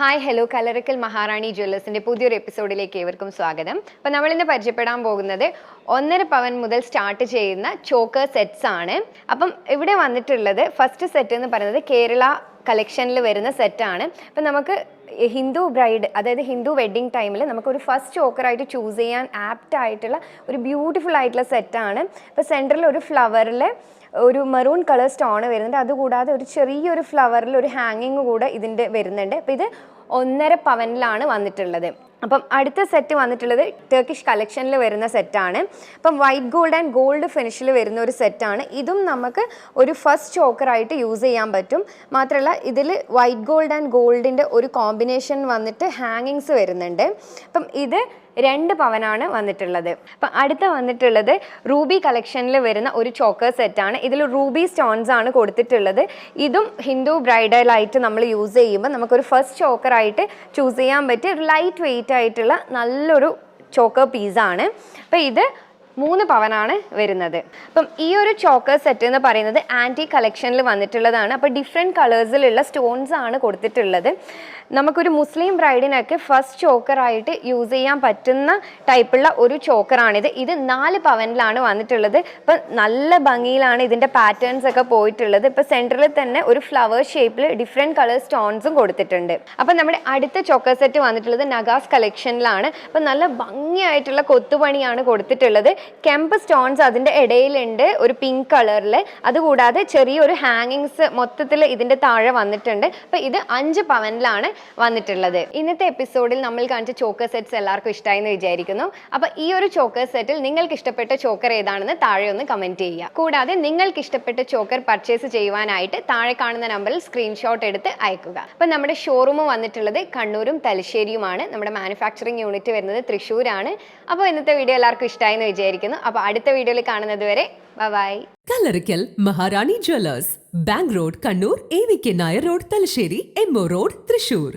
Hi hello കലറിക്കൽ മഹാറാണി ജ്വല്ലേഴ്സിന്റെ പുതിയൊരു എപ്പിസോഡിലേക്ക് ഏവർക്കും സ്വാഗതം. അപ്പോൾ നമ്മളിന്ന് പരിചയപ്പെടാൻ പോകുന്നത് ഒന്നര പവൻ മുതൽ സ്റ്റാർട്ട് ചെയ്യുന്ന ചോക്കർ സെറ്റ്സ് ആണ്. അപ്പം ഇവിടെ വന്നിട്ടുള്ളത് ഫസ്റ്റ് സെറ്റ് എന്ന് പറയുന്നത് കേരള കളക്ഷനിൽ വരുന്ന സെറ്റാണ് അപ്പം നമുക്ക് ഹിന്ദു ബ്രൈഡ് അതായത് ഹിന്ദു വെഡ്ഡിങ് ടൈമിൽ നമുക്കൊരു ഫസ്റ്റ് ചോക്കറായിട്ട് ചൂസ് ചെയ്യാൻ ആപ്റ്റ് ആയിട്ടുള്ള ഒരു ബ്യൂട്ടിഫുൾ ആയിട്ടുള്ള സെറ്റാണ് ഇപ്പോൾ സെന്ററിൽ ഒരു ഫ്ലവറിൽ ഒരു മെറൂൺ കളർ സ്റ്റോൺ വരുന്നുണ്ട്. അതുകൂടാതെ ഒരു ചെറിയൊരു ഫ്ലവറിൽ ഒരു ഹാങ്ങിങ് കൂടെ ഇതിന്റെ വരുന്നുണ്ട്. അപ്പോൾ ഇത് ഒന്നര പവനിലാണ് വന്നിട്ടുള്ളത്. അപ്പം അടുത്ത സെറ്റ് വന്നിട്ടുള്ളത് ടർക്കിഷ് കളക്ഷനിൽ വരുന്ന സെറ്റാണ് അപ്പം വൈറ്റ് ഗോൾഡ് ആൻഡ് ഗോൾഡ് ഫിനിഷിൽ വരുന്ന ഒരു സെറ്റാണ് ഇതും നമുക്ക് ഒരു ഫസ്റ്റ് ചോക്കറായിട്ട് യൂസ് ചെയ്യാൻ പറ്റും. മാത്രമല്ല ഇതിൽ വൈറ്റ് ഗോൾഡ് ആൻഡ് ഗോൾഡിന്റെ ഒരു കോമ്പിനേഷൻ വന്നിട്ട് ഹാങ്ങിങ്സ് വരുന്നുണ്ട്. അപ്പം ഇത് രണ്ട് പവനാണ് വന്നിട്ടുള്ളത്. അപ്പം അടുത്ത വന്നിട്ടുള്ളത് റൂബി കളക്ഷനിൽ വരുന്ന ഒരു ചോക്കർ സെറ്റാണ് ഇതിൽ റൂബി സ്റ്റോൺസ് ആണ് കൊടുത്തിട്ടുള്ളത്. ഇതും ഹിന്ദു ബ്രൈഡലായിട്ട് നമ്മൾ യൂസ് ചെയ്യുമ്പോൾ നമുക്കൊരു ഫസ്റ്റ് ചോക്കറായിട്ട് ചൂസ് ചെയ്യാൻ പറ്റിയ ഒരു ലൈറ്റ് വെയിറ്റ് ആയിട്ടുള്ള നല്ലൊരു ചോക്കർ പീസാണ് അപ്പോൾ ഇത് മൂന്ന് പവനാണ് വരുന്നത്. അപ്പം ഈ ഒരു ചോക്കർ സെറ്റ് എന്ന് പറയുന്നത് ആന്റി കളക്ഷനിൽ വന്നിട്ടുള്ളതാണ്. അപ്പോൾ ഡിഫറെന്റ് കളേഴ്സിലുള്ള സ്റ്റോൺസ് ആണ് കൊടുത്തിട്ടുള്ളത്. നമുക്കൊരു മുസ്ലിം ബ്രൈഡിനൊക്കെ ഫസ്റ്റ് ചോക്കറായിട്ട് യൂസ് ചെയ്യാൻ പറ്റുന്ന ടൈപ്പുള്ള ഒരു ചോക്കറാണിത്. ഇത് നാല് പവനിലാണ് വന്നിട്ടുള്ളത്. ഇപ്പം നല്ല ഭംഗിയിലാണ് ഇതിന്റെ പാറ്റേൺസ് ഒക്കെ പോയിട്ടുള്ളത്. ഇപ്പം സെന്ററിൽ തന്നെ ഒരു ഫ്ലവർ ഷേപ്പിൽ ഡിഫറെന്റ് കളർ സ്റ്റോൺസും കൊടുത്തിട്ടുണ്ട്. അപ്പം നമ്മുടെ അടുത്ത ചോക്കർ സെറ്റ് വന്നിട്ടുള്ളത് നഗാസ് കളക്ഷനിലാണ് അപ്പം നല്ല ഭംഗിയായിട്ടുള്ള കൊത്തുപണിയാണ് കൊടുത്തിട്ടുള്ളത്. കെമ്പ് സ്റ്റോൺസ് അതിന്റെ ഇടയിലുണ്ട് ഒരു പിങ്ക് കളറിൽ അതുകൂടാതെ ചെറിയൊരു ഹാങ്ങിങ്സ് മൊത്തത്തിൽ ഇതിന്റെ താഴെ വന്നിട്ടുണ്ട്. അപ്പോൾ ഇത് അഞ്ച് പവനിലാണ് വന്നിട്ടുള്ളത്. ഇന്നത്തെ എപ്പിസോഡിൽ നമ്മൾ കാണിച്ച ചോക്കർ സെറ്റ്സ് എല്ലാവർക്കും ഇഷ്ടമായി എന്ന് വിചാരിക്കുന്നു. അപ്പോൾ ഈ ഒരു ചോക്കർ സെറ്റിൽ നിങ്ങൾക്ക് ഇഷ്ടപ്പെട്ട ചോക്കർ ഏതാണെന്ന് താഴെ ഒന്ന് കമന്റ് ചെയ്യുക. കൂടാതെ നിങ്ങൾക്ക് ഇഷ്ടപ്പെട്ട ചോക്കർ പർച്ചേസ് ചെയ്യുവാനായിട്ട് താഴെ കാണുന്ന നമ്പറിൽ സ്ക്രീൻഷോട്ട് എടുത്ത് അയക്കുക. അപ്പം നമ്മുടെ ഷോറൂം വന്നിട്ടുള്ളത് കണ്ണൂരും തലശ്ശേരിയുമാണ്. നമ്മുടെ മാനുഫാക്ചറിങ് യൂണിറ്റ് വരുന്നത് തൃശ്ശൂരാണ്. അപ്പോൾ ഇന്നത്തെ വീഡിയോ എല്ലാവർക്കും ഇഷ്ടമായി എന്ന് വിചാരിക്കുന്നു അപ്പോൾ അടുത്ത വീഡിയോയിൽ കാണുന്നത് വരെ bye. Kallarikkal Maharani jewellers bank road Kannur A V K Nair road Thalassery M road Thrissur.